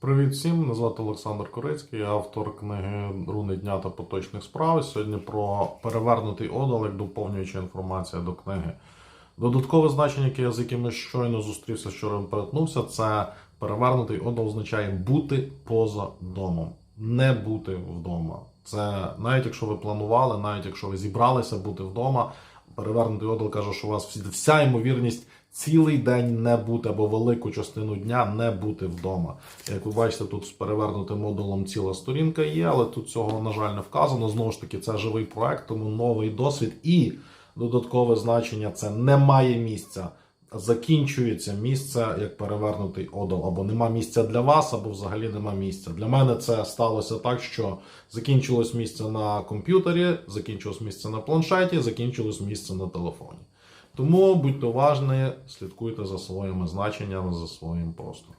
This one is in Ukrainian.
Привіт всім! Мене звати Олександр Корицький, автор книги Руни дня та поточних справ. Сьогодні про перевернутий одол як доповнююча інформація до книги. Додаткове значення, яке з яким я щойно зустрівся, щойно перетнувся, це перевернутий одол означає бути поза домом, не бути вдома. Це навіть якщо ви планували, навіть якщо ви зібралися бути вдома, перевернутий одол каже, що у вас вся ймовірність цілий день не бути або велику частину дня не бути вдома. Як ви бачите, тут з перевернутим модулем ціла сторінка є, але тут цього, на жаль, не вказано. Знову ж таки, це живий проект, тому новий досвід і додаткове значення це немає місця. Закінчується місце як перевернутий одол, або нема місця для вас, або взагалі нема місця. Для мене це сталося так, що закінчилось місце на комп'ютері, закінчилось місце на планшеті, закінчилось місце на телефоні. Тому будьте уважні, слідкуйте за своїми значеннями, за своїм простором.